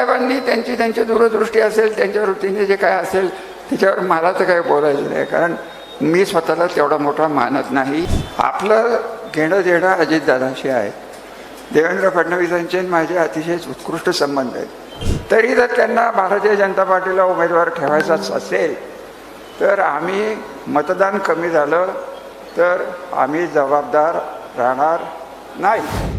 साहेबांनी त्यांची त्यांची दूरदृष्टी असेल त्यांच्या वृत्तीने जे काय असेल त्याच्यावर मला तर काही बोलायचं नाही. कारण मी स्वतःला तेवढा मोठा मानत नाही. आपलं घेणं देणं अजितदादाशी आहे. देवेंद्र फडणवीसांचे माझे अतिशय उत्कृष्ट संबंध आहेत. तरी जर त्यांना भारतीय जनता पार्टीला उमेदवार ठेवायचाच असेल तर आम्ही मतदान कमी झालं तर आम्ही जबाबदार राहणार नाही.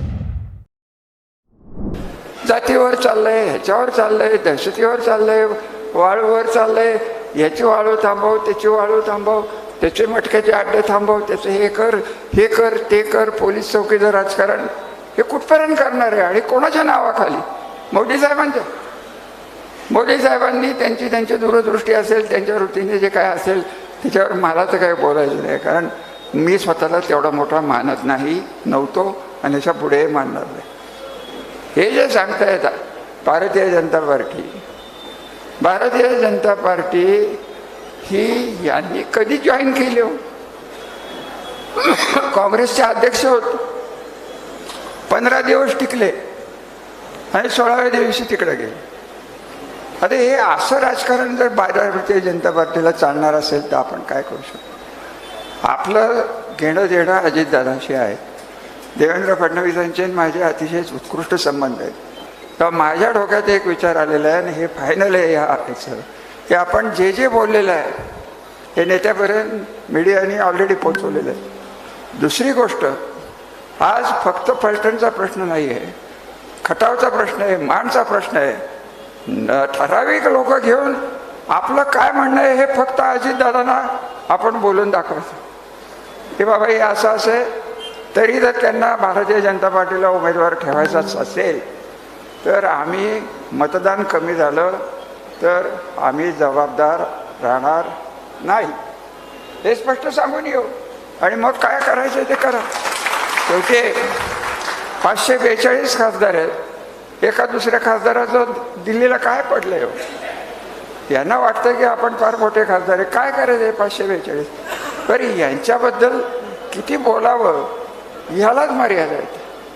जातीवर चाललंय ह्याच्यावर चाललंय दहशतीवर चाललंय वाळूवर चाललंय ह्याची वाळू थांबव त्याची वाळू थांबव त्याचे मटक्याचे अड्डे थांबव त्याचं हे कर हे कर ते कर पोलीस चौकीचं राजकारण. हे कुठपर्यंत करणार आहे? आणि कोणाच्या नावाखाली? मोदी साहेबांच्या. मोदी साहेबांनी त्यांची त्यांची दूरदृष्टी असेल त्यांच्या वृत्तीने जे काय असेल त्याच्यावर मला तर काही बोलायचं नाही. कारण मी स्वतःला तेवढा मोठा मानत नाही नव्हतो आणि याच्यापुढे मानणार नाही. हे जे सांगता भारतीय जनता पार्टी भारतीय जनता पार्टी ही यांनी कधी जॉईन केली हो? काँग्रेसचे अध्यक्ष होत. पंधरा दिवस टिकले आणि सोळाव्या दिवशी तिकडे गेले. अरे हे असं राजकारण जर भारतीय जनता पार्टीला चालणार असेल तर आपण काय करू शकतो? आपलं घेणं देणं अजितदादांशी आहे. देवेंद्र फडणवीसांचे आणि माझे अतिशय उत्कृष्ट संबंध आहेत. तर माझ्या डोक्यात एक विचार आलेला आहे आणि हे फायनल आहे या याचं की आपण जे जे बोललेलं आहे हे नेत्यापर्यंत मीडियाने ऑलरेडी पोचवलेलं आहे. दुसरी गोष्ट आज फक्त फलटणचा प्रश्न नाही आहे खटावचा प्रश्न आहे माणचा प्रश्न आहे. न- ठराविक लोक घेऊन आपलं काय म्हणणं आहे हे फक्त अजितदादांना आपण बोलून दाखवायचं. की बाबा हे असं असं आहे तरी जर त्यांना भारतीय जनता पार्टीला उमेदवार ठेवायचाच असेल तर आम्ही मतदान कमी झालं तर आम्ही जबाबदार राहणार नाही. हे स्पष्ट सांगून येऊ. आणि मग काय करायचं ते करा. शेवटी पाचशे बेचाळीस खासदार आहेत. एका दुसऱ्या खासदाराचं दिल्लीला काय पडलं हो? यांना वाटतं की आपण फार मोठे खासदार आहे काय करायचं आहे पाचशे बेचाळीस? बरं यांच्याबद्दल किती बोलावं? ह्यालाच मर्यादा आहेत